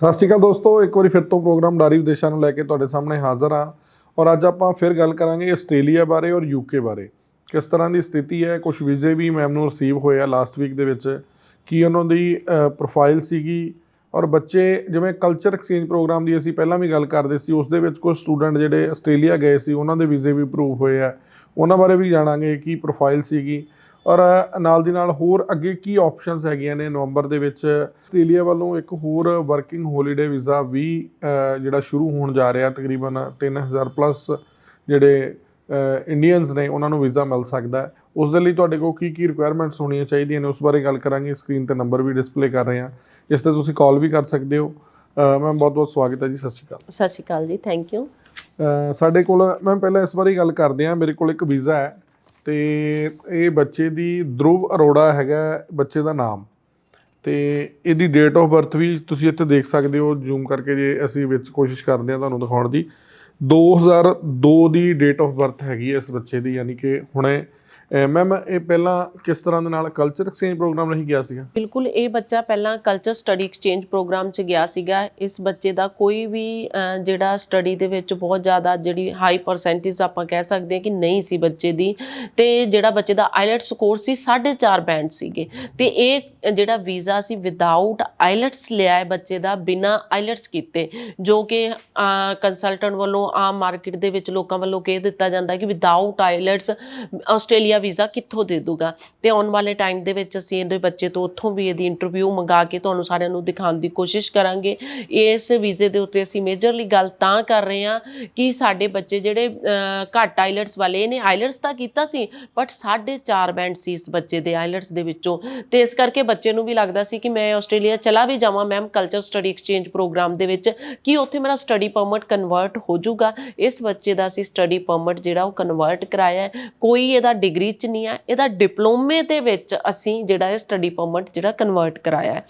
ਸਤਿ ਸ਼੍ਰੀ ਅਕਾਲ ਦੋਸਤੋ, ਇੱਕ ਵਾਰੀ ਫਿਰ ਤੋਂ ਪ੍ਰੋਗਰਾਮ ਡਾਰੀ ਵਿਦੇਸ਼ਾਂ ਨੂੰ ਲੈ ਕੇ ਤੁਹਾਡੇ ਸਾਹਮਣੇ ਹਾਜ਼ਰ ਹਾਂ। ਔਰ ਅੱਜ ਆਪਾਂ ਫਿਰ ਗੱਲ ਕਰਾਂਗੇ ਆਸਟ੍ਰੇਲੀਆ ਬਾਰੇ ਔਰ ਯੂਕੇ ਬਾਰੇ। ਕਿਸ ਤਰ੍ਹਾਂ ਦੀ ਸਥਿਤੀ ਹੈ ਕੁਝ ਵੀਜ਼ੇ ਵੀ ਮੈਮ ਨੂੰ ਰਿਸੀਵ ਹੋਏ ਆ ਲਾਸਟ ਵੀਕ ਦੇ ਵਿੱਚ। ਕੀ ਉਹਨਾਂ ਦੀ ਪ੍ਰੋਫਾਈਲ ਸੀਗੀ? ਔਰ ਬੱਚੇ, ਜਿਵੇਂ ਕਲਚਰ ਐਕਸਚੇਂਜ ਪ੍ਰੋਗਰਾਮ ਦੀ ਅਸੀਂ ਪਹਿਲਾਂ ਵੀ ਗੱਲ ਕਰਦੇ ਸੀ, ਉਸ ਦੇ ਵਿੱਚ ਕੁਝ ਸਟੂਡੈਂਟ ਜਿਹੜੇ ਆਸਟ੍ਰੇਲੀਆ ਗਏ ਸੀ, ਉਹਨਾਂ ਦੇ ਵੀਜ਼ੇ ਵੀ ਅਪਰੂਵ ਹੋਏ ਆ। ਉਹਨਾਂ ਬਾਰੇ ਵੀ ਜਾਣਾਂਗੇ ਕੀ ਪ੍ਰੋਫਾਈਲ ਸੀਗੀ। ਔਰ ਨਾਲ ਦੀ ਨਾਲ ਹੋਰ ਅੱਗੇ ਕੀ ਆਪਸ਼ਨਸ ਹੈਗੀਆਂ ਨੇ ਨਵੰਬਰ ਦੇ ਵਿੱਚ? ਆਸਟ੍ਰੇਲੀਆ ਵੱਲੋਂ ਇੱਕ ਹੋਰ ਵਰਕਿੰਗ ਹੌਲੀਡੇ ਵੀਜ਼ਾ ਵੀ ਜਿਹੜਾ ਸ਼ੁਰੂ ਹੋਣ ਜਾ ਰਿਹਾ ਤਕਰੀਬਨ 3000 ਪਲੱਸ ਜਿਹੜੇ ਇੰਡੀਅਨਸ ਨੇ ਉਹਨਾਂ ਨੂੰ ਵੀਜ਼ਾ ਮਿਲ ਸਕਦਾ ਹੈ। ਉਸ ਦੇ ਲਈ ਤੁਹਾਡੇ ਕੋਲ ਕੀ ਕੀ ਰਿਕੁਆਇਰਮੈਂਟਸ ਹੋਣੀਆਂ ਚਾਹੀਦੀਆਂ ਨੇ? ਉਸ ਬਾਰੇ ਗੱਲ ਕਰਾਂਗੇ। ਸਕਰੀਨ ਤੇ ਨੰਬਰ ਵੀ ਡਿਸਪਲੇ ਕਰ ਰਹੇ ਹਾਂ। ਇਸ ਤੇ ਤੁਸੀਂ ਕਾਲ ਵੀ ਕਰ ਸਕਦੇ ਹੋ। ਮੈਮ ਬਹੁਤ ਬਹੁਤ ਸਵਾਗਤ ਹੈ ਜੀ। ਸਤਿ ਸ਼੍ਰੀ ਅਕਾਲ। ਸਤਿ ਸ਼੍ਰੀ ਅਕਾਲ ਜੀ। ਥੈਂਕ ਯੂ ਸਾਡੇ ਕੋਲ ਮੈਂ ਪਹਿਲਾਂ ਇਸ ਬਾਰੇ ਗੱਲ ਕਰਦੇ ਹਾਂ। ਮੇਰੇ ਕੋਲ ਇੱਕ ਵੀਜ਼ਾ ਹੈ। ਤੇ ਇਹ ਬੱਚੇ ਦੀ ਧਰੁਵ ਅਰੋੜਾ ਹੈਗਾ, ਬੱਚੇ ਦਾ ਨਾਮ। ਤੇ ਇਹਦੀ ਡੇਟ ਆਫ ਬਰਥ ਵੀ ਤੁਸੀਂ ਇੱਥੇ ਦੇਖ ਸਕਦੇ ਹੋ ਜ਼ੂਮ ਕਰਕੇ ਜੇ ਅਸੀਂ ਵਿੱਚ ਕੋਸ਼ਿਸ਼ ਕਰਦੇ ਹਾਂ ਤੁਹਾਨੂੰ ਦਿਖਾਉਣ ਦੀ। 2002 ਦੀ ਡੇਟ ਆਫ ਬਰਥ ਹੈਗੀ ਹੈ ਇਸ ਬੱਚੇ ਦੀ, ਯਾਨੀ ਕਿ ਹੁਣੇ ਮੈਮ ਇਹ ਪਹਿਲਾਂ ਕਿਸ ਤਰ੍ਹਾਂ ਦੇ ਨਾਲ ਕਲਚਰ ਐਕਸਚੇਂਜ ਪ੍ਰੋਗਰਾਮ ਨਹੀਂ ਗਿਆ ਸੀਗਾ? ਬਿਲਕੁਲ, ਇਹ ਬੱਚਾ ਪਹਿਲਾਂ ਕਲਚਰ ਸਟੱਡੀ ਐਕਸਚੇਂਜ ਪ੍ਰੋਗਰਾਮ 'ਚ ਗਿਆ ਸੀਗਾ। ਇਸ ਬੱਚੇ ਦਾ ਕੋਈ ਵੀ ਜਿਹੜਾ ਸਟੱਡੀ ਦੇ ਵਿੱਚ ਬਹੁਤ ਜ਼ਿਆਦਾ ਜਿਹੜੀ ਹਾਈ ਪਰਸੈਂਟੇਜ ਆਪਾਂ ਕਹਿ ਸਕਦੇ ਹਾਂ ਕਿ ਨਹੀਂ ਸੀ ਬੱਚੇ ਦੀ। ਤੇ ਜਿਹੜਾ ਬੱਚੇ ਦਾ ਆਈਲੈਟਸ ਸਕੋਰ ਸੀ 4.5 ਬੈਂਡ ਸੀਗੇ। ਤੇ ਇਹ ਜਿਹੜਾ ਵੀਜ਼ਾ ਸੀ ਵਿਦਆਊਟ ਆਈਲੈਟਸ ਲਿਆ ਹੈ ਬੱਚੇ ਦਾ, ਬਿਨਾ ਆਈਲੈਟਸ ਕੀਤੇ, ਜੋ ਕਿ ਕੰਸਲਟੈਂਟ ਵੱਲੋਂ ਆਮ ਮਾਰਕੀਟ ਦੇ ਵਿੱਚ ਲੋਕਾਂ ਵੱਲੋਂ ਕਹਿ ਦਿੱਤਾ ਜਾਂਦਾ ਕਿ ਵਿਦਆਊਟ ਆਈਲੈਟਸ ਆਸਟ੍ਰੇਲੀਆ ਵੀਜ਼ਾ ਕਿੱਥੋਂ ਦੇ ਦੂਗਾ? ਤੇ ਆਉਣ ਵਾਲੇ ਟਾਈਮ ਦੇ ਵਿੱਚ ਅਸੀਂ ਇਹਦੇ ਬੱਚੇ ਤੋਂ ਉੱਥੋਂ ਵੀ ਇਹਦੀ ਇੰਟਰਵਿਊ ਮੰਗਾ ਕੇ ਤੁਹਾਨੂੰ ਸਾਰਿਆਂ ਨੂੰ ਦਿਖਾਉਣ ਦੀ ਕੋਸ਼ਿਸ਼ ਕਰਾਂਗੇ। ਇਸ ਵੀਜ਼ੇ ਦੇ ਉੱਤੇ ਅਸੀਂ ਮੇਜਰਲੀ ਗੱਲ ਤਾਂ ਕਰ ਰਹੇ ਹਾਂ ਕਿ ਸਾਡੇ ਬੱਚੇ ਜਿਹੜੇ ਘੱਟ ਆਈਲੈਟਸ ਵਾਲੇ, ਇਹਨੇ ਆਈਲੈਟਸ ਤਾਂ ਕੀਤਾ ਸੀ ਬਟ 4.5 ਬੈਂਡ ਸੀ ਇਸ ਬੱਚੇ ਦੇ ਆਈਲੈਟਸ ਦੇ ਵਿੱਚੋਂ। ਤੇ ਇਸ ਕਰਕੇ ਬੱਚੇ ਨੂੰ ਵੀ ਲੱਗਦਾ ਸੀ ਕਿ ਮੈਂ ਆਸਟ੍ਰੇਲੀਆ ਚਲਾ ਵੀ ਜਾਵਾਂ ma'am culture study exchange programme ਦੇ ਵਿੱਚ, ਕਿ ਉੱਥੇ ਮੇਰਾ ਸਟੱਡੀ ਪਰਮਿਟ ਕਨਵਰਟ ਹੋ ਜਾਊਗਾ। ਇਸ ਬੱਚੇ ਦਾ ਅਸੀਂ ਸਟੱਡੀ ਪਰਮਿਟ ਜਿਹੜਾ ਉਹ ਕਨਵਰਟ ਕਰਾਇਆ ਕੋਈ ਇਹਦਾ ਡਿਗਰੀ ਚ ਨਹੀਂ ਹੈ ਇਹਦਾ ਡਿਪਲੋਮੇ ਦੇ ਵਿੱਚ ਅਸੀਂ ਜਿਹੜਾ ਹੈ ਸਟੱਡੀ ਪਰਮਿਟ ਜਿਹੜਾ ਕਨਵਰਟ ਕਰਾਇਆ ਹੈ।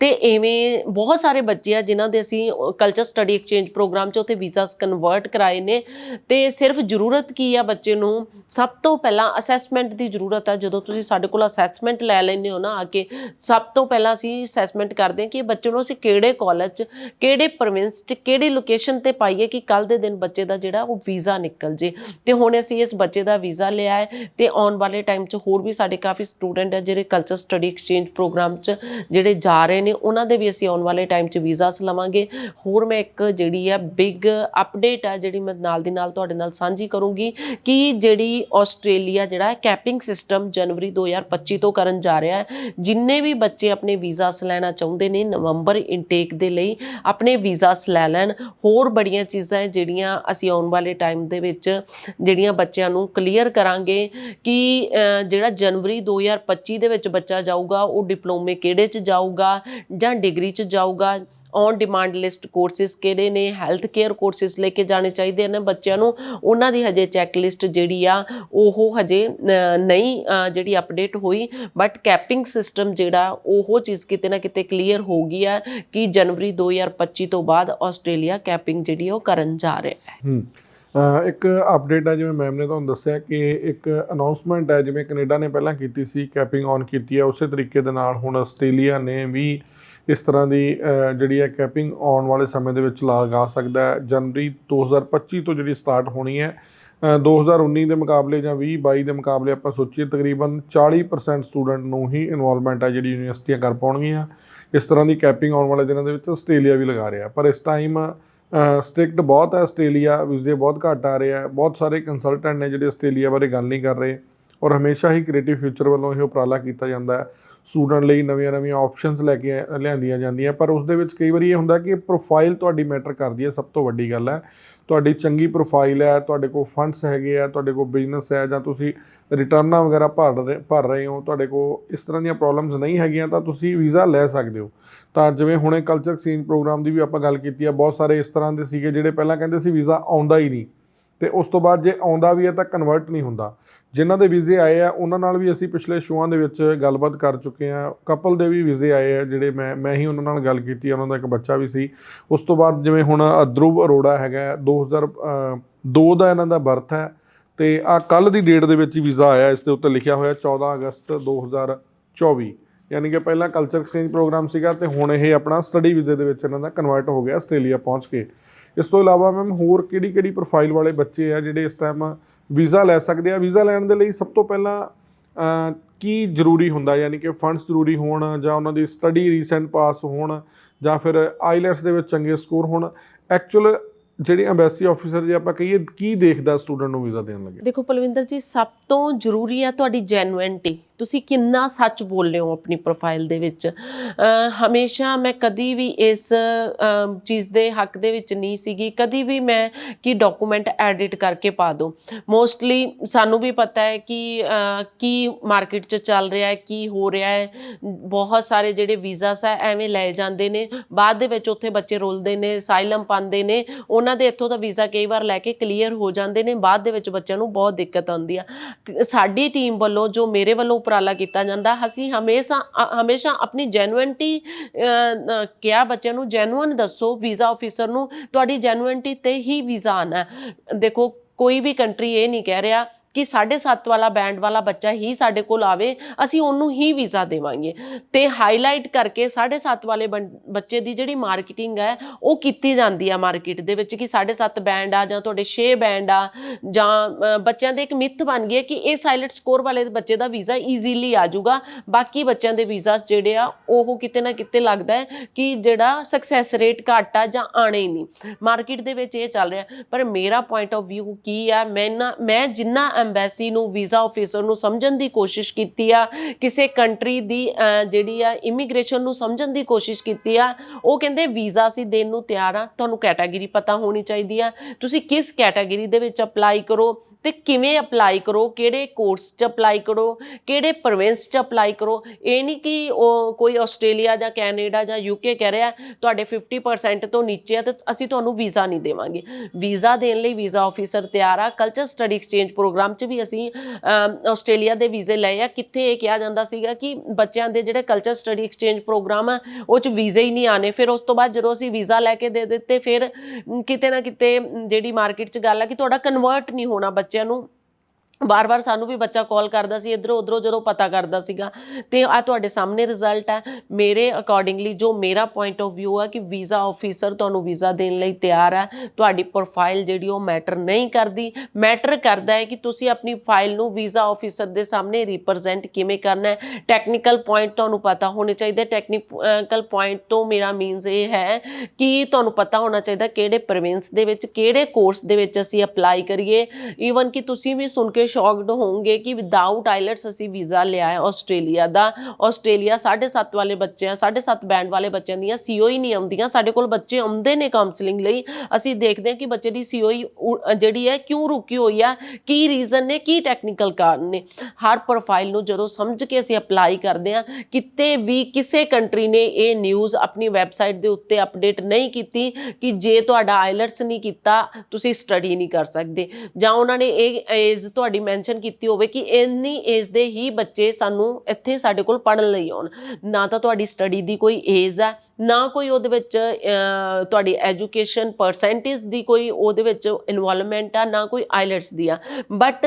ਤੇ ਐਵੇਂ ਬਹੁਤ ਸਾਰੇ ਬੱਚੇ ਆ ਜਿਨ੍ਹਾਂ ਦੇ ਅਸੀਂ ਕਲਚਰ ਸਟੱਡੀ ਐਕਸਚੇਂਜ ਪ੍ਰੋਗਰਾਮ ਚ ਉੱਥੇ ਵੀਜ਼ਾਸ ਕਨਵਰਟ ਕਰਾਏ ਨੇ। ਤੇ ਸਿਰਫ ਜ਼ਰੂਰਤ ਕੀ ਆ ਬੱਚੇ ਨੂੰ? ਸਭ ਤੋਂ ਪਹਿਲਾਂ ਅਸੈਸਮੈਂਟ ਦੀ ਜ਼ਰੂਰਤ ਆ। ਜਦੋਂ ਤੁਸੀਂ ਸਾਡੇ ਕੋਲ ਅਸੈਸਮੈਂਟ ਲੈ ਲੈਂਦੇ ਹੋ ਨਾ ਆ ਕੇ, ਸਭ ਤੋਂ ਪਹਿਲਾਂ ਅਸੀਂ ਅਸੈਸਮੈਂਟ ਕਰਦੇ ਹਾਂ ਕਿ ਬੱਚੇ ਨੂੰ ਅਸੀਂ ਕਿਹੜੇ ਕਾਲਜ 'ਚ, ਕਿਹੜੇ ਪ੍ਰੋਵਿੰਸ 'ਚ, ਕਿਹੜੀ ਲੋਕੇਸ਼ਨ ਤੇ ਪਾਈਏ ਕਿ ਕੱਲ ਦੇ ਦਿਨ ਬੱਚੇ ਦਾ ਜਿਹੜਾ ਉਹ ਵੀਜ਼ਾ ਨਿਕਲ ਜੇ। ਤੇ ਹੁਣ ਅਸੀਂ ਇਸ ਬੱਚੇ ਦਾ ਵੀਜ਼ਾ ਲਿਆ ਹੈ ਤੇ ਆਉਣ ਵਾਲੇ ਟਾਈਮ 'ਚ ਹੋਰ ਵੀ ਸਾਡੇ ਕਾਫੀ ਸਟੂਡੈਂਟ ਹੈ ਜਿਹੜੇ ਕਲਚਰ ਸਟੱਡੀ ਐਕਸਚੇਂਜ ਪ੍ਰੋਗਰਾਮ 'ਚ ਜਿਹੜੇ ਜਾ ਰਹੇ ਨੇ, ਉਹਨਾਂ ਦੇ ਵੀ ਅਸੀਂ ਆਉਣ ਵਾਲੇ ਟਾਈਮ 'ਚ ਵੀਜ਼ਾਸ ਲਵਾਂਗੇ। ਹੋਰ ਮੈਂ ਇੱਕ ਜਿਹੜੀ ਆ ਬਿਗ ਅਪਡੇਟ ਆ ਜਿਹੜੀ ਮੈਂ ਨਾਲ ਦੀ ਨਾਲ ਤੁਹਾਡੇ ਨਾਲ ਸਾਂਝੀ ਕਰੂੰਗੀ ਕਿ ਜਿਹੜੀ ਆਸਟ੍ਰੇਲੀਆ ਜਿਹੜਾ ਕੈਪਿੰਗ ਸਿਸਟਮ ਜਨਵਰੀ 2025 ਤੋਂ ਕਰਨ ਜਾ ਰਿਹਾ ਹੈ। ਜਿੰਨੇ ਵੀ ਬੱਚੇ ਆਪਣੇ ਵੀਜ਼ਾਸ ਲੈਣਾ ਚਾਹੁੰਦੇ ਨੇ ਨਵੰਬਰ ਇਨਟੇਕ ਦੇ ਲਈ, ਆਪਣੇ ਵੀਜ਼ਾਸ ਲੈ ਲੈਣ। ਹੋਰ ਬੜੀਆਂ ਚੀਜ਼ਾਂ ਹੈ ਜਿਹੜੀਆਂ ਅਸੀਂ ਆਉਣ ਵਾਲੇ ਟਾਈਮ ਦੇ ਵਿੱਚ ਜਿਹੜੀਆਂ ਬੱਚਿਆਂ ਨੂੰ ਕਲੀਅਰ ਕਰਾਂਗੇ ਕਿ ਕਿ ਜਿਹੜਾ ਜਨਵਰੀ 2025 ਦੇ ਵਿੱਚ ਬੱਚਾ ਜਾਊਗਾ, ਉਹ ਡਿਪਲੋਮੇ ਕਿਹੜੇ ਚ ਜਾਊਗਾ ਜਾਂ ਡਿਗਰੀ ਚ ਜਾਊਗਾ? ਔਨ ਡਿਮਾਂਡ ਲਿਸਟ ਕੋਰਸਿਸ ਕਿਹੜੇ ਨੇ? ਹੈਲਥ ਕੇਅਰ ਕੋਰਸਿਸ ਲੈ ਕੇ ਜਾਣੇ ਚਾਹੀਦੇ ਨੇ ਬੱਚਿਆਂ ਨੂੰ। ਉਹਨਾਂ ਦੀ ਹਜੇ ਚੈੱਕ ਲਿਸਟ ਜਿਹੜੀ ਆ, ਉਹ ਹਜੇ ਨਹੀਂ ਜਿਹੜੀ ਅਪਡੇਟ ਹੋਈ। ਬਟ ਕੈਪਿੰਗ ਸਿਸਟਮ ਜਿਹੜਾ, ਉਹ ਚੀਜ਼ ਕਿਤੇ ਨਾ ਕਿਤੇ ਕਲੀਅਰ ਹੋ ਗਈ ਆ ਕਿ ਜਨਵਰੀ 2025 ਤੋਂ ਬਾਅਦ ਆਸਟ੍ਰੇਲੀਆ ਕੈਪਿੰਗ ਜਿਹੜੀ ਉਹ ਕਰਨ ਜਾ ਰਿਹਾ ਹੈ। ਇੱਕ ਅਪਡੇਟ ਹੈ ਜਿਵੇਂ ਮੈਮ ਨੇ ਤੁਹਾਨੂੰ ਦੱਸਿਆ ਕਿ ਇੱਕ ਅਨਾਉਂਸਮੈਂਟ ਹੈ ਜਿਵੇਂ ਕੈਨੇਡਾ ਨੇ ਪਹਿਲਾਂ ਕੀਤੀ ਸੀ ਕੈਪਿੰਗ ਔਨ ਕੀਤੀ ਹੈ ਉਸੇ ਤਰੀਕੇ ਦੇ ਨਾਲ ਹੁਣ ਆਸਟ੍ਰੇਲੀਆ ਨੇ ਵੀ ਇਸ ਤਰ੍ਹਾਂ ਦੀ ਜਿਹੜੀ ਹੈ ਕੈਪਿੰਗ ਆਉਣ ਵਾਲੇ ਸਮੇਂ ਦੇ ਵਿੱਚ ਲਗਾ ਸਕਦਾ ਹੈ। ਜਨਵਰੀ 2025 ਤੋਂ ਜਿਹੜੀ ਸਟਾਰਟ ਹੋਣੀ ਹੈ ਅਹ, 2019 ਦੇ ਮੁਕਾਬਲੇ ਜਾਂ 20 22 ਦੇ ਮੁਕਾਬਲੇ ਆਪਾਂ ਸੋਚੀਏ ਤਕਰੀਬਨ 40% ਸਟੂਡੈਂਟ ਨੂੰ ਹੀ ਇਨਵੋਲਵਮੈਂਟ ਹੈ ਜਿਹੜੀ ਯੂਨੀਵਰਸਿਟੀਆਂ ਕਰ ਪਾਉਣਗੀਆਂ। ਇਸ ਤਰ੍ਹਾਂ ਦੀ ਕੈਪਿੰਗ ਆਉਣ ਵਾਲੇ ਦਿਨਾਂ ਦੇ ਵਿੱਚ ਆਸਟ੍ਰੇਲੀਆ ਵੀ ਲਗਾ ਰਿਹਾ। ਪਰ ਇਸ ਟਾਈਮ ਸਟ੍ਰਿਕਟ ਬਹੁਤ ਹੈ ਆਸਟ੍ਰੇਲੀਆ ਵੀਜ਼ੇ ਬਹੁਤ ਘੱਟ ਆ ਰਹੇ ਆ। ਬਹੁਤ ਸਾਰੇ ਕੰਸਲਟੈਂਟ ਨੇ ਜਿਹੜੇ ਆਸਟ੍ਰੇਲੀਆ ਬਾਰੇ ਗੱਲ ਨਹੀਂ ਕਰ ਰਹੇ ਔਰ ਹਮੇਸ਼ਾ ਹੀ ਕ੍ਰੀਏਟਿਵ ਫਿਊਚਰ ਵੱਲੋਂ ਇਹ ਉਪਰਾਲਾ ਕੀਤਾ ਜਾਂਦਾ ਹੈ। ਸਟੂਡੈਂਟ ਲਈ ਨਵੀਆਂ-ਨਵੀਆਂ ਆਪਸ਼ਨਸ ਲੈ ਕੇ ਲਿਆਂਦੀਆਂ ਜਾਂਦੀਆਂ। ਪਰ ਉਸ ਦੇ ਵਿੱਚ ਕਈ ਵਾਰੀ ਇਹ ਹੁੰਦਾ ਕਿ ਪ੍ਰੋਫਾਈਲ ਤੁਹਾਡੀ ਮੈਟਰ ਕਰਦੀ ਹੈ, ਸਭ ਤੋਂ ਵੱਡੀ ਗੱਲ ਹੈ। ਤੁਹਾਡੀ ਚੰਗੀ ਪ੍ਰੋਫਾਈਲ ਹੈ, ਤੁਹਾਡੇ ਕੋਲ ਫੰਡਸ ਹੈਗੇ ਆ, ਤੁਹਾਡੇ ਕੋਲ ਬਿਜ਼ਨਸ ਹੈ, ਜਾਂ ਤੁਸੀਂ ਰਿਟਰਨਾਂ ਵਗੈਰਾ ਭਰ ਰਹੇ ਭਰ ਰਹੇ ਹੋ, ਤੁਹਾਡੇ ਕੋਲ ਇਸ ਤਰ੍ਹਾਂ ਦੀਆਂ ਪ੍ਰੋਬਲਮਸ ਨਹੀਂ ਹੈਗੀਆਂ, ਤਾਂ ਤੁਸੀਂ ਵੀਜ਼ਾ ਲੈ ਸਕਦੇ ਹੋ। ਤਾਂ ਜਿਵੇਂ ਹੁਣੇ ਕਲਚਰ ਐਕਸਚੇਂਜ ਪ੍ਰੋਗਰਾਮ ਦੀ ਵੀ ਆਪਾਂ ਗੱਲ ਕੀਤੀ ਆ, ਬਹੁਤ ਸਾਰੇ ਇਸ ਤਰ੍ਹਾਂ ਦੇ ਸੀਗੇ ਜਿਹੜੇ ਪਹਿਲਾਂ ਕਹਿੰਦੇ ਸੀ ਵੀਜ਼ਾ ਆਉਂਦਾ ਹੀ ਨਹੀਂ। ਤੇ ਉਸ ਤੋਂ ਬਾਅਦ ਜੇ ਆਉਂਦਾ ਵੀ ਹੈ ਤਾਂ ਕਨਵਰਟ ਨਹੀਂ ਹੁੰਦਾ। ਜਿਨ੍ਹਾਂ ਦੇ ਵੀਜ਼ੇ ਆਏ ਆ, ਉਹਨਾਂ ਨਾਲ ਵੀ ਅਸੀਂ ਪਿਛਲੇ ਸ਼ੋਆਂ ਦੇ ਵਿੱਚ ਗੱਲਬਾਤ ਕਰ ਚੁੱਕੇ ਆ। ਕਪਲ ਦੇ ਵੀ ਵੀਜ਼ੇ ਆਏ ਆ, ਜਿਹੜੇ ਮੈਂ ਮੈਂ ਹੀ ਉਹਨਾਂ ਨਾਲ ਗੱਲ ਕੀਤੀ ਉਹਨਾਂ ਦਾ ਇੱਕ ਬੱਚਾ ਵੀ ਸੀ। ਉਸ ਤੋਂ ਬਾਅਦ ਜਿਵੇਂ ਹੁਣ ਧਰੁਵ ਅਰੋੜਾ ਹੈਗਾ 2002 ਦਾ ਇਹਨਾਂ ਦਾ ਬਰਥ ਹੈ ਤੇ ਆ ਕੱਲ ਦੀ ਡੇਟ ਦੇ ਵਿੱਚ ਹੀ ਵੀਜ਼ਾ ਆਇਆ, ਇਸ ਦੇ ਉੱਤੇ ਲਿਖਿਆ ਹੋਇਆ 14 ਅਗਸਤ 2024 ਯਾਨੀ ਕਿ ਪਹਿਲਾਂ ਕਲਚਰ ਐਕਸਚੇਂਜ ਪ੍ਰੋਗਰਾਮ ਸੀਗਾ ਤੇ ਹੁਣ ਇਹ ਆਪਣਾ ਸਟੱਡੀ ਵੀਜ਼ੇ ਦੇ ਵਿੱਚ ਇਹਨਾਂ ਦਾ ਕਨਵਰਟ ਹੋ ਗਿਆ, ਆਸਟ੍ਰੇਲੀਆ ਪਹੁੰਚ ਕੇ। ਇਸ ਤੋਂ ਇਲਾਵਾ ਮੈਮ ਹੋਰ ਕਿਹੜੀ ਕਿਹੜੀ ਪ੍ਰੋਫਾਈਲ ਵਾਲੇ ਬੱਚੇ ਆ ਜਿਹੜੇ ਇਸ ਟਾਈਮ ਵੀਜ਼ਾ ਲੈ ਸਕਦੇ ਆ? ਵੀਜ਼ਾ ਲੈਣ ਦੇ ਲਈ ਸਭ ਤੋਂ ਪਹਿਲਾਂ ਕੀ ਜ਼ਰੂਰੀ ਹੁੰਦਾ? ਯਾਨੀ ਕਿ ਫੰਡਸ ਜ਼ਰੂਰੀ ਹੋਣ ਜਾਂ ਉਹਨਾਂ ਦੀ ਸਟੱਡੀ ਰੀਸੈਂਟ ਪਾਸ ਹੋਣ ਜਾਂ ਫਿਰ ਆਈਲੈਟਸ ਦੇ ਵਿੱਚ ਚੰਗੇ ਸਕੋਰ ਹੋਣ? ਐਕਚੁਅਲ ਜਿਹੜੇ ਐਮਬੈਸੀ ਆਫੀਸਰ ਜੇ ਆਪਾਂ ਕਹੀਏ, ਕੀ ਦੇਖਦਾ ਸਟੂਡੈਂਟ ਨੂੰ ਵੀਜ਼ਾ ਦੇਣ ਲੱਗੇ? ਦੇਖੋ ਪਲਵਿੰਦਰ ਜੀ, ਸਭ ਤੋਂ ਜ਼ਰੂਰੀ ਆ ਤੁਹਾਡੀ ਜੈਨੂਇਨਟੀ ਤੁਸੀਂ ਕਿੰਨਾ ਸੱਚ ਬੋਲ ਰਹੇ ਹੋ ਆਪਣੀ ਪ੍ਰੋਫਾਈਲ ਦੇ ਵਿੱਚ? ਹਮੇਸ਼ਾ ਮੈਂ ਕਦੀ ਵੀ ਇਸ ਚੀਜ਼ ਦੇ ਹੱਕ ਦੇ ਵਿੱਚ ਨਹੀਂ ਸੀਗੀ। ਕਦੀ ਵੀ ਮੈਂ ਕਿ ਡਾਕੂਮੈਂਟ ਐਡਿਟ ਕਰਕੇ ਪਾ ਦੋ। ਮੋਸਟਲੀ ਸਾਨੂੰ ਵੀ ਪਤਾ ਹੈ ਕਿ ਕੀ ਮਾਰਕੀਟ 'ਚ ਚੱਲ ਰਿਹਾ ਹੈ, ਕੀ ਹੋ ਰਿਹਾ ਹੈ। ਬਹੁਤ ਸਾਰੇ ਜਿਹੜੇ ਵੀਜ਼ਾਸ ਆ ਐਵੇਂ ਲਏ ਜਾਂਦੇ ਨੇ। ਬਾਅਦ ਦੇ ਵਿੱਚ ਉੱਥੇ ਬੱਚੇ ਰੁਲਦੇ ਨੇ ਸਾਇਲਮ ਪਾਉਂਦੇ ਨੇ। ਉਹਨਾਂ ਦੇ ਇੱਥੋਂ ਦਾ ਵੀਜ਼ਾ ਕਈ ਵਾਰ ਲੈ ਕੇ ਕਲੀਅਰ ਹੋ ਜਾਂਦੇ ਨੇ। ਬਾਅਦ ਦੇ ਵਿੱਚ ਬੱਚਿਆਂ ਨੂੰ ਬਹੁਤ ਦਿੱਕਤ ਆਉਂਦੀ ਆ। ਸਾਡੀ ਟੀਮ ਵੱਲੋਂ ਜੋ ਮੇਰੇ ਵੱਲੋਂ ਉਪਰਾਲਾ ਕੀਤਾ ਜਾਂਦਾ। ਅਸੀਂ ਹਮੇਸ਼ਾ ਹਮੇਸ਼ਾ ਆਪਣੀ ਜੈਨੂਇਨਟੀ ਕਿਹਾ ਬੱਚਿਆਂ ਨੂੰ ਜੈਨੂਇਨ ਦੱਸੋ ਵੀਜ਼ਾ ਆਫੀਸਰ ਨੂੰ, ਤੁਹਾਡੀ ਜੈਨੂਇਨਟੀ ਤੇ ਹੀ ਵੀਜ਼ਾ ਆਣਾ ਦੇਖੋ, ਕੋਈ ਵੀ ਕੰਟਰੀ ਇਹ ਨਹੀਂ ਕਹਿ ਰਿਹਾ ਕਿ 7.5 ਵਾਲਾ ਬੈਂਡ ਵਾਲਾ ਬੱਚਾ ਹੀ ਸਾਡੇ ਕੋਲ ਆਵੇ, ਅਸੀਂ ਉਹਨੂੰ ਹੀ ਵੀਜ਼ਾ ਦੇਵਾਂਗੇ। ਤੇ ਹਾਈਲਾਈਟ ਕਰਕੇ 7.5 ਵਾਲੇ ਬੰ- ਬੱਚੇ ਦੀ ਜਿਹੜੀ ਮਾਰਕੀਟਿੰਗ ਹੈ, ਉਹ ਕੀਤੀ ਜਾਂਦੀ ਆ ਮਾਰਕੀਟ ਦੇ ਵਿੱਚ ਕਿ 7.5 ਬੈਂਡ ਆ ਜਾਂ ਤੁਹਾਡੇ 6 ਬੈਂਡ ਆ, ਜਾਂ ਬੱਚਿਆਂ ਦੇ ਇੱਕ ਮਿੱਥ ਬਣ ਗਈ ਹੈ ਕਿ ਇਹ ਸਾਇਲੈਂਟ ਸਕੋਰ ਵਾਲੇ ਬੱਚੇ ਦਾ ਵੀਜ਼ਾ ਈਜ਼ੀਲੀ ਆ ਜਾਊਗਾ। ਬਾਕੀ ਬੱਚਿਆਂ ਦੇ ਵੀਜ਼ਾਸ ਜਿਹੜੇ ਆ, ਉਹ ਕਿਤੇ ਨਾ ਕਿਤੇ ਲੱਗਦਾ ਹੈ ਕਿ ਜਿਹੜਾ ਸਕਸੈਸ ਰੇਟ ਘੱਟ ਆ ਜਾਂ ਆਣੇ ਹੀ ਨਹੀਂ। ਮਾਰਕੀਟ ਦੇ ਵਿੱਚ ਇਹ ਚੱਲ ਰਿਹਾ, ਪਰ ਮੇਰਾ ਪੁਆਇੰਟ ਆਫ View ਕੀ ਆ, ਮੈਂ ਨਾ, ਮੈਂ ਜਿੰਨਾ ਐਮਬੈਸੀ ਨੂੰ ਵੀਜ਼ਾ ਆਫੀਸਰ ਨੂੰ ਸਮਝਣ ਦੀ ਕੋਸ਼ਿਸ਼ ਕੀਤੀ ਆ। ਕਿਸੇ ਕੰਟਰੀ ਦੀ ਜਿਹੜੀ ਆ ਇਮੀਗ੍ਰੇਸ਼ਨ ਨੂੰ ਸਮਝਣ ਦੀ ਕੋਸ਼ਿਸ਼ ਕੀਤੀ ਆ। ਉਹ ਕਹਿੰਦੇ ਵੀਜ਼ਾ ਅਸੀਂ ਦੇਣ ਨੂੰ ਤਿਆਰ ਆ। ਤੁਹਾਨੂੰ ਕੈਟਾਗਰੀ ਪਤਾ ਹੋਣੀ ਚਾਹੀਦੀ ਆ। ਤੁਸੀਂ ਕਿਸ ਕੈਟਾਗਰੀ ਦੇ ਵਿੱਚ ਅਪਲਾਈ ਕਰੋ ਤੇ ਕਿਵੇਂ ਅਪਲਾਈ ਕਰੋ, ਕਿਹੜੇ ਕੋਰਸ 'ਚ ਅਪਲਾਈ ਕਰੋ, ਕਿਹੜੇ ਪ੍ਰੋਵਿੰਸ 'ਚ ਅਪਲਾਈ ਕਰੋ। ਇਹ ਨਹੀਂ ਕਿ ਉਹ ਕੋਈ ਆਸਟ੍ਰੇਲੀਆ ਜਾਂ ਕੈਨੇਡਾ ਜਾਂ ਯੂਕੇ ਕਹਿ ਰਿਹਾ, ਤੁਹਾਡੇ 50% ਤੋਂ ਨੀਚੇ ਆ ਤੇ ਅਸੀਂ ਤੁਹਾਨੂੰ ਵੀਜ਼ਾ ਨਹੀਂ ਦੇਵਾਂਗੇ। ਵੀਜ਼ਾ ਦੇਣ ਲਈ ਵੀਜ਼ਾ ਆਫੀਸਰ ਤਿਆਰ ਆ। ਕਲਚਰ ਸਟੱਡੀ ਐਕਸਚੇਂਜ ਪ੍ਰੋਗਰਾਮ 'ਚ ਵੀ ਅਸੀਂ ਅਮ, ਆਸਟ੍ਰੇਲੀਆ ਦੇ ਵੀਜ਼ੇ ਲਏ ਆ। ਕਿੱਥੇ ਇਹ ਕਿਹਾ ਜਾਂਦਾ ਸੀਗਾ ਕਿ ਬੱਚਿਆਂ ਦੇ ਜਿਹੜੇ ਕਲਚਰ ਸਟੱਡੀ ਐਕਸਚੇਂਜ ਪ੍ਰੋਗਰਾਮ ਆ ਉਹ 'ਚ ਵੀਜ਼ੇ ਹੀ ਨਹੀਂ ਆਨੇ ਫਿਰ ਉਸ ਤੋਂ ਬਾਅਦ ਜਦੋਂ ਅਸੀਂ ਵੀਜ਼ਾ ਲੈ ਕੇ ਦੇ ਦਿੱਤੇ ਫਿਰ ਕਿਤੇ ਨਾ ਕਿਤੇ ਜਿਹੜੀ ਮਾਰਕੀਟ 'ਚ ਗੱਲ ਆ ਕਿ ਤੁਹਾਡਾ ਕਨਵਰਟ ਨਹੀਂ ਹੋਣਾ ਬੱਚਿਆਂ ਨੂੰ। ਵਾਰ-ਵਾਰ ਸਾਨੂੰ ਵੀ ਬੱਚਾ ਕਾਲ ਕਰਦਾ ਸੀ, ਇਧਰੋਂ ਉਧਰੋਂ ਜਦੋਂ ਪਤਾ ਕਰਦਾ ਸੀਗਾ। ਤੇ ਆ ਤੁਹਾਡੇ ਸਾਹਮਣੇ ਰਿਜ਼ਲਟ ਹੈ। ਮੇਰੇ ਅਕੋਰਡਿੰਗਲੀ ਜੋ ਮੇਰਾ ਪੁਆਇੰਟ ਆਫ View ਹੈ ਕਿ ਵੀਜ਼ਾ ਆਫੀਸਰ ਤੁਹਾਨੂੰ ਵੀਜ਼ਾ ਦੇਣ ਲਈ ਤਿਆਰ ਹੈ ਤੁਹਾਡੀ ਪ੍ਰੋਫਾਈਲ ਜਿਹੜੀ ਉਹ ਮੈਟਰ ਨਹੀਂ ਕਰਦੀ। ਮੈਟਰ ਕਰਦਾ ਹੈ ਕਿ ਤੁਸੀਂ ਆਪਣੀ ਫਾਈਲ ਨੂੰ ਵੀਜ਼ਾ ਆਫੀਸਰ ਦੇ ਸਾਹਮਣੇ ਰਿਪਰੈਜ਼ੈਂਟ ਕਿਵੇਂ ਕਰਨਾ ਹੈ। ਟੈਕਨੀਕਲ ਪੁਆਇੰਟ ਤੁਹਾਨੂੰ ਪਤਾ ਹੋਣੇ ਚਾਹੀਦੇ। ਟੈਕਨੀਕਲ ਪੁਆਇੰਟ ਤੋਂ ਮੇਰਾ ਮੀਨਸ ਇਹ ਹੈ ਕਿ ਤੁਹਾਨੂੰ ਪਤਾ ਹੋਣਾ ਚਾਹੀਦਾ ਕਿਹੜੇ ਪ੍ਰੋਵਿੰਸ ਦੇ ਵਿੱਚ, ਕਿਹੜੇ ਕੋਰਸ ਦੇ ਵਿੱਚ ਅਸੀਂ ਅਪਲਾਈ ਕਰੀਏ। ਈਵਨ ਕਿ ਤੁਸੀਂ ਵੀ ਸੁਣ ਕੇ ਸ਼ੌਕਡ ਹੋਵੋਗੇ ਕਿ ਵਿਦਆਊਟ ਆਈਲਟਸ ਅਸੀਂ ਵੀਜ਼ਾ ਲਿਆ ਹੈ ਆਸਟ੍ਰੇਲੀਆ ਦਾ। ਆਸਟ੍ਰੇਲੀਆ 7.5 ਵਾਲੇ ਬੱਚਿਆਂ 7.5 ਬੈਂਡ ਵਾਲੇ ਬੱਚਿਆਂ ਦੀਆਂ ਸੀਓ ਹੀ ਨਹੀਂ ਆਉਂਦੀਆਂ ਸਾਡੇ ਕੋਲ ਬੱਚੇ ਆਉਂਦੇ ਨੇ ਕਾਉਂਸਲਿੰਗ ਲਈ। ਅਸੀਂ ਦੇਖਦੇ ਹਾਂ ਕਿ ਬੱਚੇ ਦੀ ਸੀਓ ਜਿਹੜੀ ਹੈ ਕਿਉਂ ਰੁਕੀ ਹੋਈ ਆ, ਕੀ ਰੀਜ਼ਨ ਨੇ, ਕੀ ਟੈਕਨੀਕਲ ਕਾਰਨ ਨੇ। ਹਰ ਪ੍ਰੋਫਾਈਲ ਨੂੰ ਜਦੋਂ ਸਮਝ ਕੇ ਅਸੀਂ ਅਪਲਾਈ ਕਰਦੇ ਹਾਂ, ਕਿਤੇ ਵੀ ਕਿਸੇ ਕੰਟਰੀ ਨੇ ਇਹ ਨਿਊਜ਼ ਆਪਣੀ ਵੈਬਸਾਈਟ ਦੇ ਉੱਤੇ ਅਪਡੇਟ ਨਹੀਂ ਕੀਤੀ ਕਿ ਜੇ ਤੁਹਾਡਾ ਆਈਲੈਟਸ ਨਹੀਂ ਕੀਤਾ, ਤੁਸੀਂ ਸਟੱਡੀ ਨਹੀਂ ਕਰ ਸਕਦੇ। ਜਾਂ ਉਹਨਾਂ ਨੇ ਇਹ ਏਜ ਤੁਹਾਡੀ ਮੈਂਸ਼ਨ ਕੀਤੀ ਹੋਵੇ ਕਿ ਇੰਨੀ ਏਜ ਦੇ ਹੀ ਬੱਚੇ ਸਾਨੂੰ ਇੱਥੇ ਸਾਡੇ ਕੋਲ ਪੜਨ ਲਈ ਆਉਣ। ਨਾ ਤਾਂ ਤੁਹਾਡੀ ਸਟੱਡੀ ਦੀ ਕੋਈ ਏਜ ਹੈ ਨਾ ਕੋਈ ਉਹਦੇ ਵਿੱਚ ਤੁਹਾਡੀ ਐਜੂਕੇਸ਼ਨ ਪਰਸੈਂਟੇਜ ਦੀ ਕੋਈ ਉਹਦੇ ਵਿੱਚ ਇਨਵੋਲਵਮੈਂਟ ਆ, ਨਾ ਕੋਈ ਆਈਲੈਟਸ ਦੀ ਆ। ਬਟ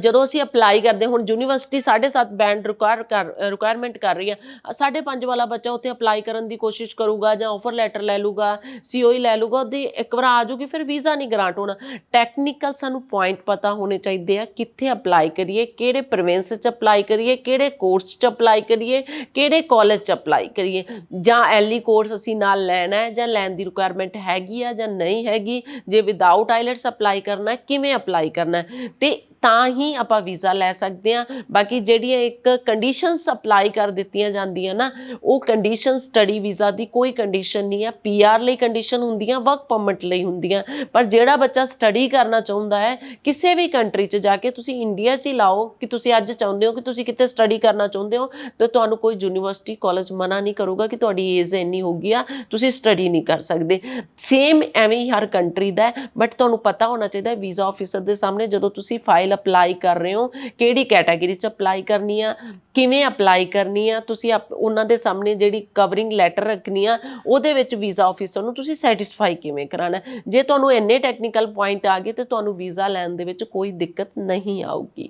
ਜਦੋਂ ਅਸੀਂ ਅਪਲਾਈ ਕਰਦੇ ਹੁਣ ਯੂਨੀਵਰਸਿਟੀ 7.5 ਬੈਂਡ ਰਿਕੁਆਇਰ ਕਰ ਰਿਕੁਆਇਰਮੈਂਟ ਕਰ ਰਹੀ ਆ 5.5 ਵਾਲਾ ਬੱਚਾ ਉੱਥੇ ਅਪਲਾਈ ਕਰਨ ਦੀ ਕੋਸ਼ਿਸ਼ ਕਰੂਗਾ ਜਾਂ ਆਫਰ ਲੈਟਰ ਲੈ ਲੂਗਾ ਸੀਓਈ ਲੈ ਲੂਗਾ, ਉਹਦੀ ਇੱਕ ਵਾਰ ਆ ਜੂਗੀ ਫਿਰ ਵੀਜ਼ਾ ਨਹੀਂ ਗ੍ਰਾਂਟ ਹੋਣਾ। ਟੈਕਨੀਕਲ ਸਾਨੂੰ ਪੁਆਇੰਟ ਪਤਾ ਹੋਣੇ ਚਾਹੀਦੇ ਆ ਕਿ ਕਿੱਥੇ ਅਪਲਾਈ ਕਰੀਏ, ਕਿਹੜੇ ਪ੍ਰੋਵਿੰਸ 'ਚ ਅਪਲਾਈ ਕਰੀਏ, ਕਿਹੜੇ ਕੋਰਸ 'ਚ ਅਪਲਾਈ ਕਰੀਏ, ਕਿਹੜੇ ਕਾਲਜ 'ਚ ਅਪਲਾਈ ਕਰੀਏ? ਜਾਂ ਐਲੀ ਕੋਰਸ ਅਸੀਂ ਨਾਲ ਲੈਣਾ ਹੈ ਜਾਂ ਲੈਣ ਦੀ ਰਿਕੁਆਇਰਮੈਂਟ ਹੈਗੀ ਆ ਜਾਂ ਨਹੀਂ ਹੈਗੀ? ਜੇ ਵਿਦਆਊਟ ਆਈਲੈਟਸ ਅਪਲਾਈ ਕਰਨਾ ਕਿਵੇਂ ਅਪਲਾਈ ਕਰਨਾ ਹੈ? ਤੇ ਤਾਂ ਹੀ ਆਪਾਂ ਵੀਜ਼ਾ ਲੈ ਸਕਦੇ ਹਾਂ। ਬਾਕੀ ਜਿਹੜੀਆਂ ਇੱਕ ਕੰਡੀਸ਼ਨਸ ਅਪਲਾਈ ਕਰ ਦਿੱਤੀਆਂ ਜਾਂਦੀਆਂ ਨਾ, ਉਹ ਕੰਡੀਸ਼ਨ ਸਟੱਡੀ ਵੀਜ਼ਾ ਦੀ ਕੋਈ ਕੰਡੀਸ਼ਨ ਨਹੀਂ ਹੈ। ਪੀਆਰ ਲਈ ਕੰਡੀਸ਼ਨ ਹੁੰਦੀਆਂ ਵਰਕ ਪਰਮਿਟ ਲਈ ਹੁੰਦੀਆਂ। ਪਰ ਜਿਹੜਾ ਬੱਚਾ ਸਟੱਡੀ ਕਰਨਾ ਚਾਹੁੰਦਾ ਹੈ, ਕਿਸੇ ਵੀ ਕੰਟਰੀ 'ਚ ਜਾ ਕੇ ਤੁਸੀਂ ਇੰਡੀਆ 'ਚ ਹੀ ਲਾਓ ਕਿ ਤੁਸੀਂ ਅੱਜ ਚਾਹੁੰਦੇ ਹੋ ਕਿ ਤੁਸੀਂ ਕਿਤੇ ਸਟੱਡੀ ਕਰਨਾ ਚਾਹੁੰਦੇ ਹੋ, ਤੇ ਤੁਹਾਨੂੰ ਕੋਈ ਯੂਨੀਵਰਸਿਟੀ ਕਾਲਜ ਮਨਾ ਨਹੀਂ ਕਰੂਗਾ ਕਿ ਤੁਹਾਡੀ ਏਜ ਇੰਨੀ ਹੋ ਗਈ ਆ, ਤੁਸੀਂ ਸਟੱਡੀ ਨਹੀਂ ਕਰ ਸਕਦੇ। ਸੇਮ ਐਵੇਂ ਹੀ ਹਰ ਕੰਟਰੀ ਦਾ ਬਟ ਤੁਹਾਨੂੰ ਪਤਾ ਹੋਣਾ ਚਾਹੀਦਾ ਵੀਜ਼ਾ ਆਫੀਸਰ ਦੇ ਸਾਹਮਣੇ ਜਦੋਂ ਤੁਸੀਂ ਫਾਈਲ ਅਪਲਾਈ ਕਰ ਰਹੇ ਹੋ, ਕਿਹੜੀ ਕੈਟਾਗਰੀ 'ਚ ਅਪਲਾਈ ਕਰਨੀ ਆ, ਕਿਵੇਂ ਅਪਲਾਈ ਕਰਨੀ ਆ, ਤੁਸੀਂ ਆਪ- ਉਹਨਾਂ ਦੇ ਸਾਹਮਣੇ ਜਿਹੜੀ ਕਵਰਿੰਗ ਲੈਟਰ ਰੱਖਣੀ ਆ, ਉਹਦੇ ਵਿੱਚ ਵੀਜ਼ਾ ਆਫੀਸਰ ਨੂੰ ਤੁਸੀਂ ਸੈਟੀਸਫਾਈ ਕਿਵੇਂ ਕਰਾਣਾ ਜੇ ਤੁਹਾਨੂੰ ਇੰਨੇ ਟੈਕਨੀਕਲ ਪੁਆਇੰਟ ਆ ਗਏ ਤੇ ਤੁਹਾਨੂੰ ਵੀਜ਼ਾ ਲੈਣ ਦੇ ਵਿੱਚ ਕੋਈ ਦਿੱਕਤ ਨਹੀਂ ਆਊਗੀ।